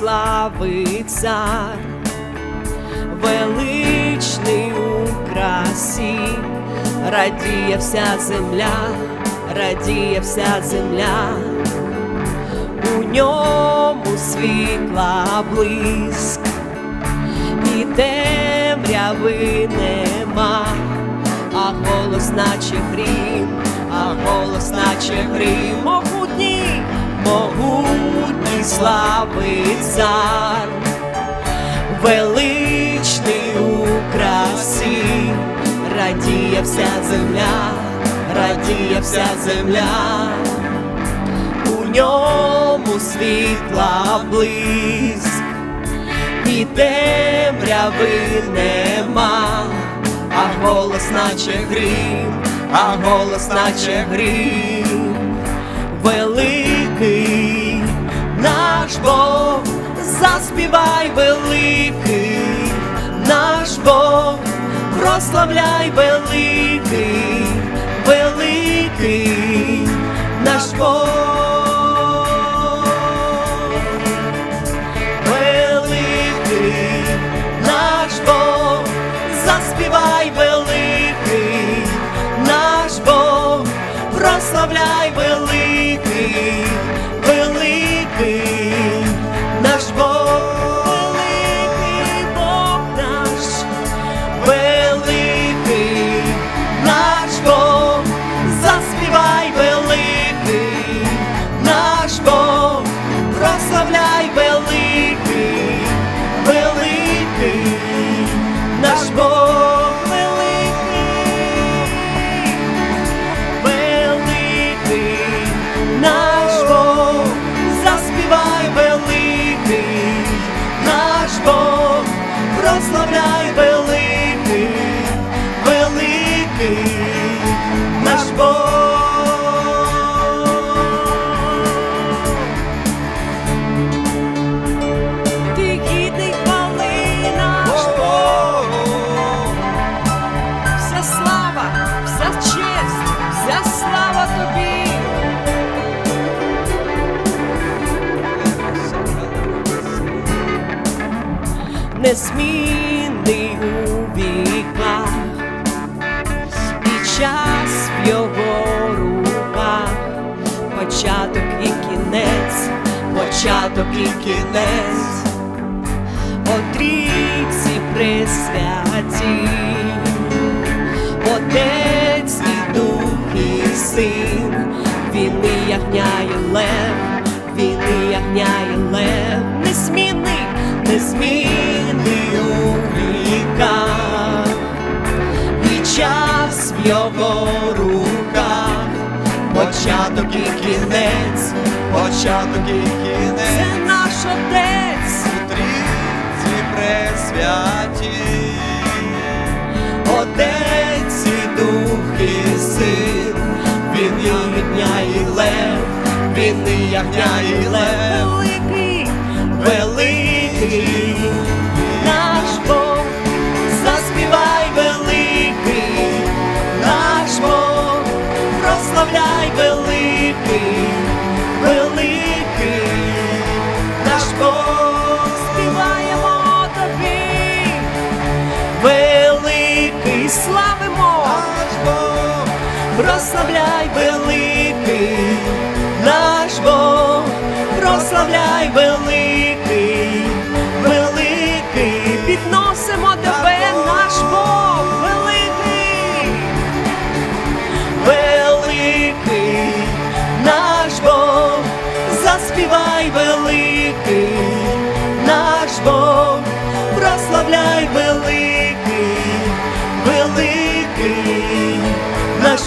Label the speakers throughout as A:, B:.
A: слави цар, величний у красі, радіє вся земля, радіє вся земля, у ньому світла блиск, і темряви нема, а голос наче грім, а голос наче грім, могутній, могутній слави цар, величний у красі, радіє вся земля, радіє вся земля, у ньому світла блиск, і темряви нема, а голос наче грім, а голос наче грім, великий наш Бог, заспівай великий наш Бог, прославляй великий, великий наш Бог. І кінець, отрійці присвяті, Отець і Дух і Син, він і ягня і лев, він і ягня і лев, незмінний, незмінний у віках, і час в його руках, початок і кінець, початок і кінець, це наш отець.
B: Трійці пресвяті,
A: Отець і Дух і Син, він і ягня і лев, він і ягня і лев, великий, великий. Наш Бог, заспівай великий. Наш Бог, прославляй великий, Бог, прославляй великий, наш Бог, прославляй великий, великий, підносимо тебе, наш Бог, великий, великий, наш Бог, заспівай великий,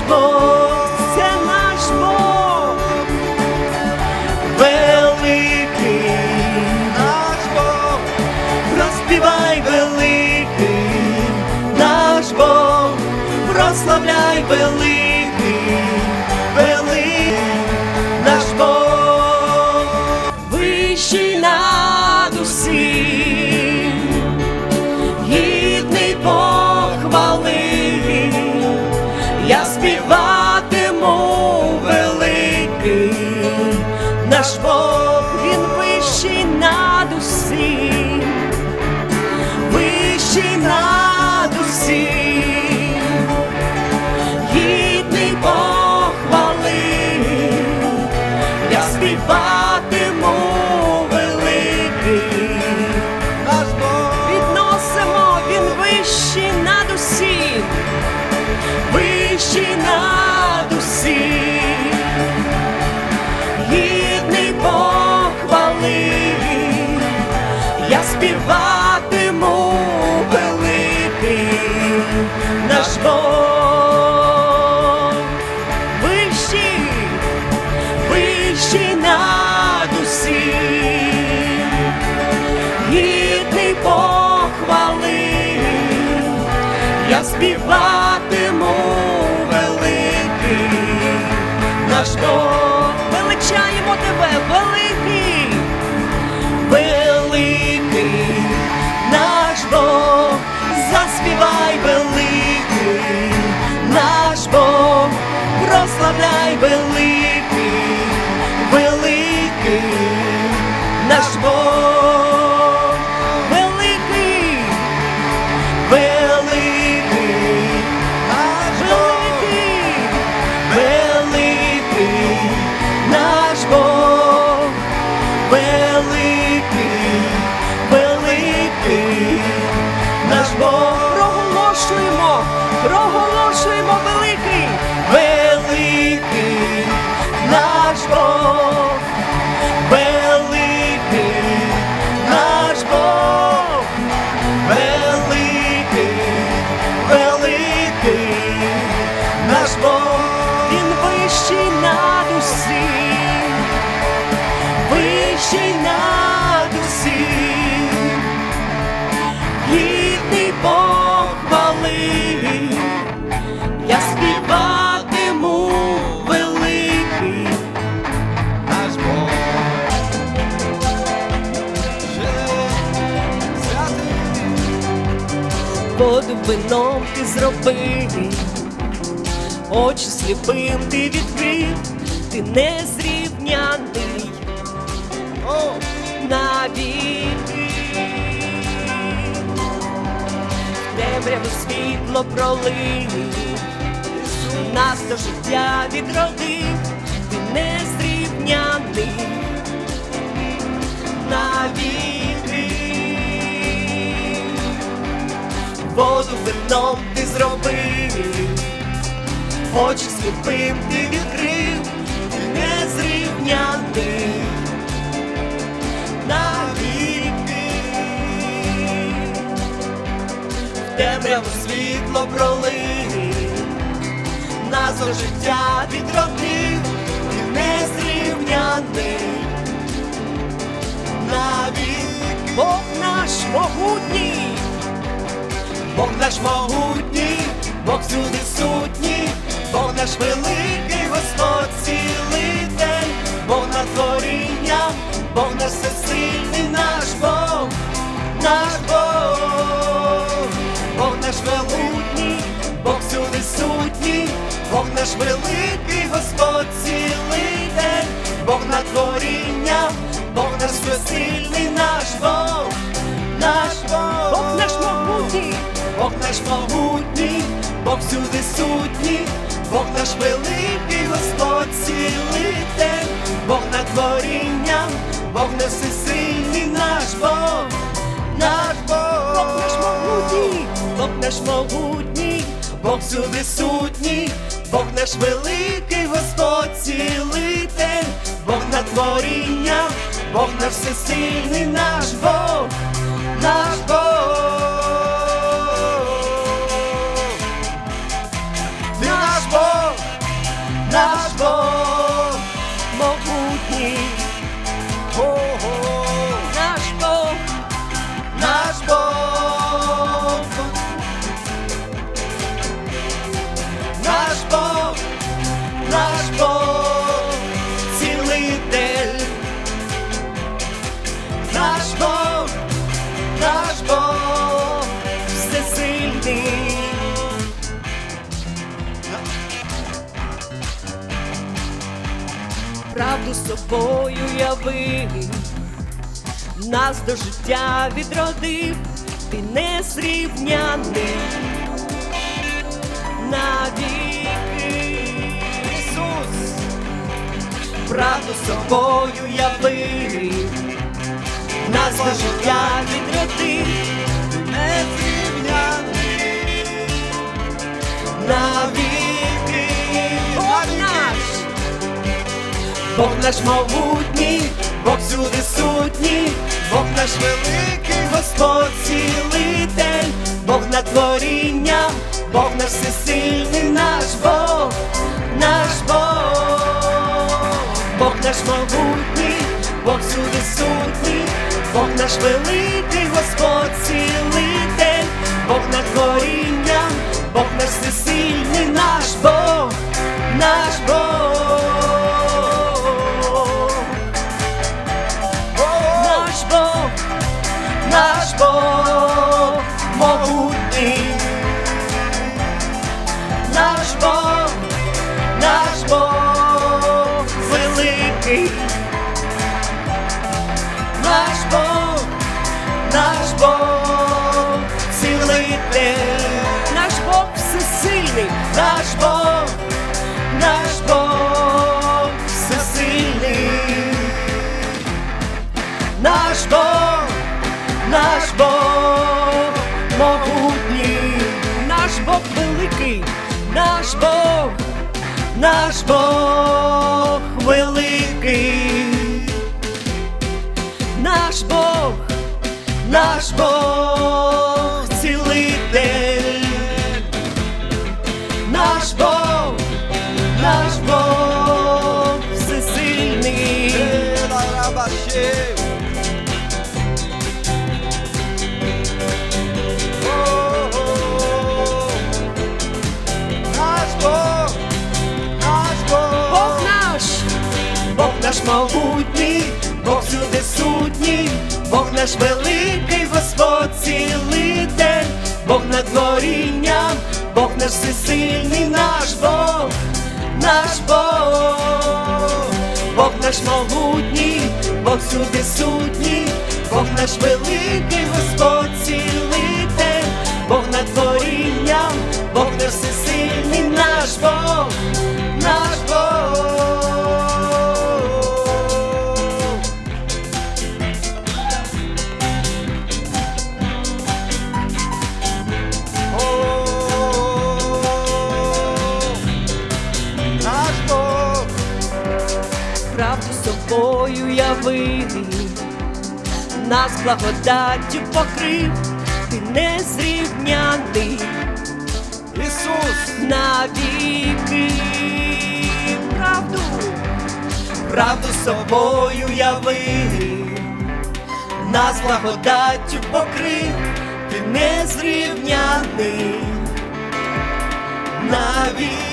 A: Бог, це наш Бог, великий,
B: наш Бог,
A: розпівай великий, наш Бог, прославляй великий, я співатиму великий. Наш Бог. Величаємо тебе, великий, великий. Наш Бог, заспівай великий. Наш Бог, прославляй великий, великий, великий
B: наш Бог.
A: Проголошуємо, проголошуємо великий, великий наш Бог, вином ти зробив, очі сліпим ти відкрив, ти незрівняний
B: о,
A: навіки. Темряву світло пролив, нас до життя відродив, ти незрівняний навіки. Воду вином ти зробив, очі сліпим ти відкрив, ти незрівняний навіки. В темряву світло пролив, нас до життя відродив, ти незрівняний навіки. Бог наш могутній, Бог наш могутній, Бог всюди сутній, Бог наш великий Господь цілитель, Бог на творіння, Бог наш всесильний наш Бог, наш Бог, Бог наш великий, Бог всюди сутній, Бог наш великий Господь цілитель, Бог на творіння, Бог наш всесильний наш могутній, Бог всюди сутній, Бог наш великий Господь цілитель, Бог на творіння, Бог наш всесильний наш Бог, наш Бог, Бог наш могутній, Бог наш могутній, Бог всюди сутній, Бог наш великий Господь цілитель, Бог на творіння, Бог наш всесильний наш Бог, наш Бог. Правду собою явив, нас до життя відродив, ти не зрівняний навіки.
B: Ісус,
A: правду собою явив, нас до життя відродив,
B: не зрівняний,
A: навіки. Бог наш могутній, Бог всюди сутній, Бог наш великий Господь цілитель, Бог над творінням, Бог наш всесильний наш Бог, наш Бог, Бог наш могутній, Бог всюди сутній, Бог наш великий Господь цілитель, Бог над творінням, Бог наш всесильний наш Бог, наш Бог. Наш Бог, наш Бог великий, наш Бог, наш Бог наш великий Господь цілитель, Бог над творінням, Бог наш всесильний наш Бог, наш Бог, Бог наш могутній, Бог всюди сутній, Бог наш великий Господь цілитель, Бог над творінням, Бог наш всесильний наш Бог, правду собою явив, нас благодаттю покрив, ти не зрівняний
B: Ісус,
A: навіки. Правду, правду собою явив, нас благодаттю покрив, ти не зрівняний навіки.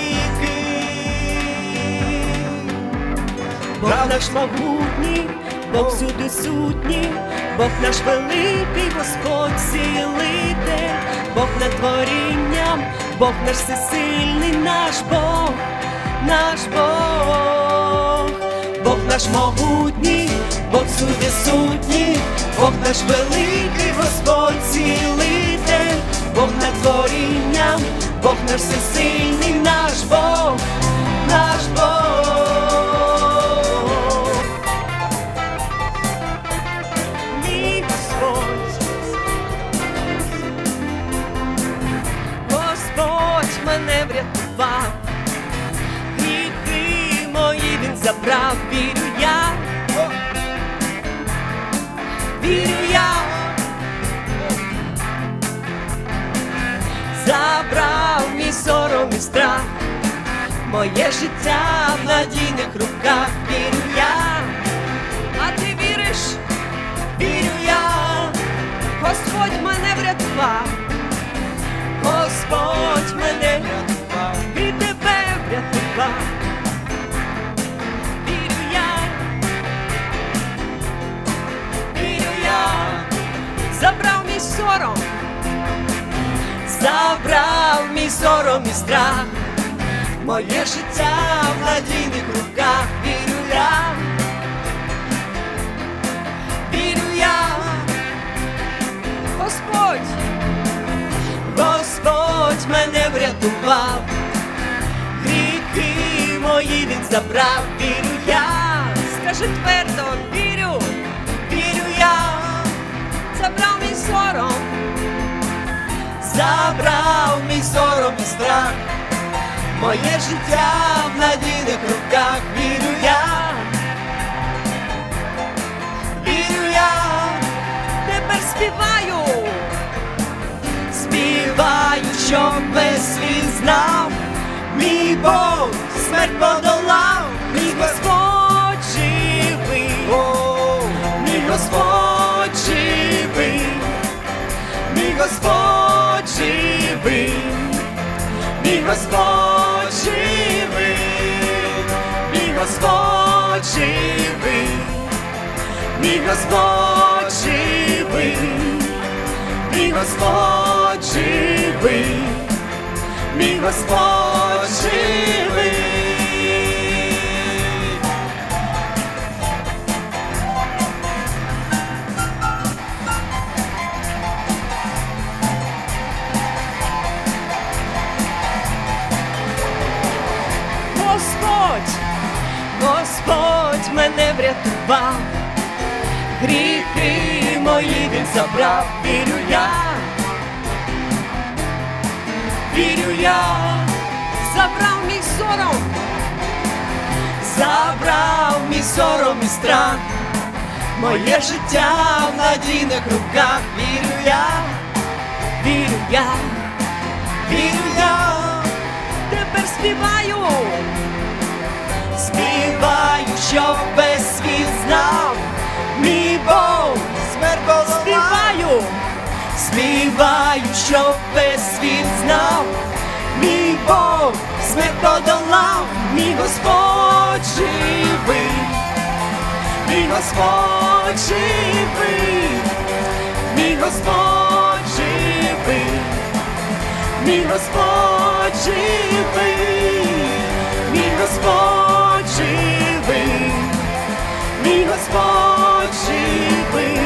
A: Бог наш могутній, Бог всюди сутній, Бог наш великий Господь цілитель, Бог над творінням, Бог наш всесильний наш Бог, наш Бог, Бог наш могутній, Бог всюди сутній, Бог наш великий Господь цілитель, Бог над творінням, Бог наш всесильний наш Бог, наш Бог. Врятував, гріхи мої він забрав, вірю я, вірю я, забрав мій сором і страх, моє життя в надійних руках, вірю я, а ти віриш? вірю я, Господь мене врятував, Господь мене зла Вірю я, вірю я, забрав мій сором, забрав мій сором і страх, моє життя в надійних руках, вірю я, вірю я, Господь, Господь мене врятував мої він забрав, вірю я, скажи твердо, вірю, вірю я, забрав мій сором, забрав мій сором і страх, моє життя в надійних руках, вірю я, вірю я, тепер співаю. Співаю, щоб весь світ знав, мій Бог смерть подолав, мій Господь живий,
B: О,
A: мій Господь живий, мій Господь живий, мій Господь живий, мій Господь живий, мій Господь живий. Мій Господь живий, мій Господь живий. Врятував гріхи мої він забрав, вірю я, вірю я, забрав мій сором, забрав мій сором і страх, моє життя в надійних руках, вірю я, вірю я, вірю я, тепер співаю. Співаю, щоб весь світ знав, мій Бог
B: смерть
A: співаю, співаю, щоб весь світ знав, мій Бог смерть подолав, мій Господь живий, мій Господь живий, мій Господь живий, мій Господь живий, мій Господь мій Господь живий,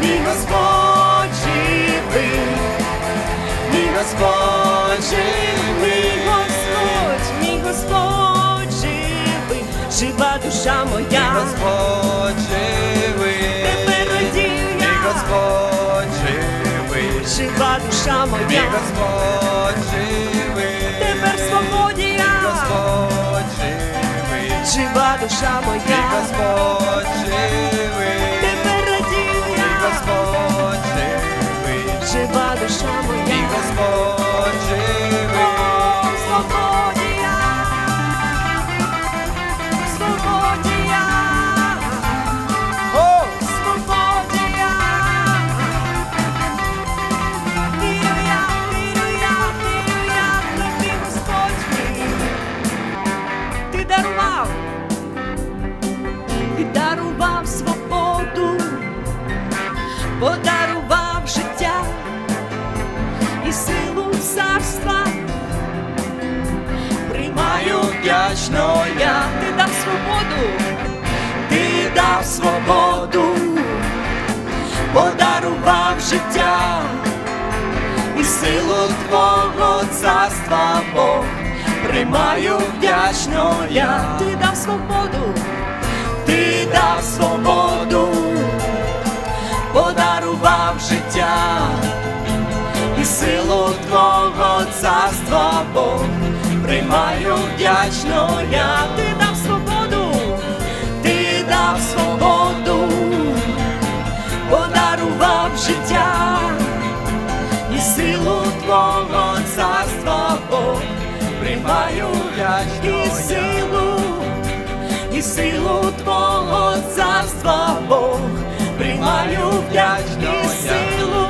A: мій Господь живий, мій Господь живий, Господь, мій Господь живий, жива душа моя,
B: Господь живий,
A: тепер радію
B: мій
A: я,
B: Господь живий,
A: жива душа
B: мій
A: моя,
B: Господь живий,
A: тепер свободі
B: мій Господь
A: жива душа моя, Ти
B: Господь живий,
A: ти
B: передів
A: я, Ти
B: Господь живий,
A: жива душа моя, Ти Господь живий. Свободу, подарував життя і силу твого царства Бог. Приймаю вдячно я, ти дав свободу, ти дав свободу, подарував життя і силу Твого царства Бог. Приймаю вдячно я, ти дав Твого царства Бог. Приймаю і силу, і силу Твого царства Бог. Приймаю і силу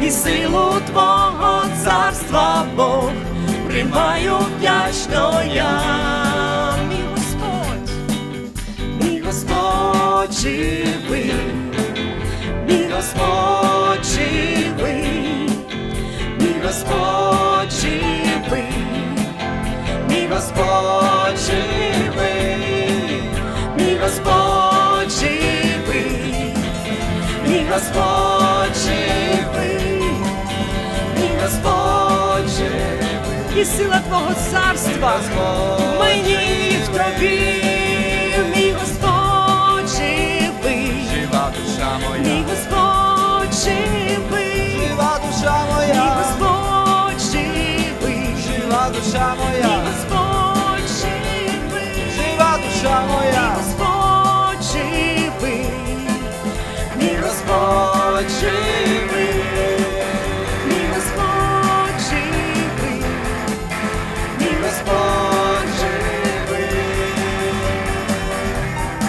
A: і силу Твого царства Бог, приймаю вдячно я, Господь, мій Господь живий, мій Господь живий, Господь живий, мій Господь живий, мій Господь живий, мій Господь живий, мій Господь і сила Твого царства мені в тобі, Господь живий, мій
B: Господь живий.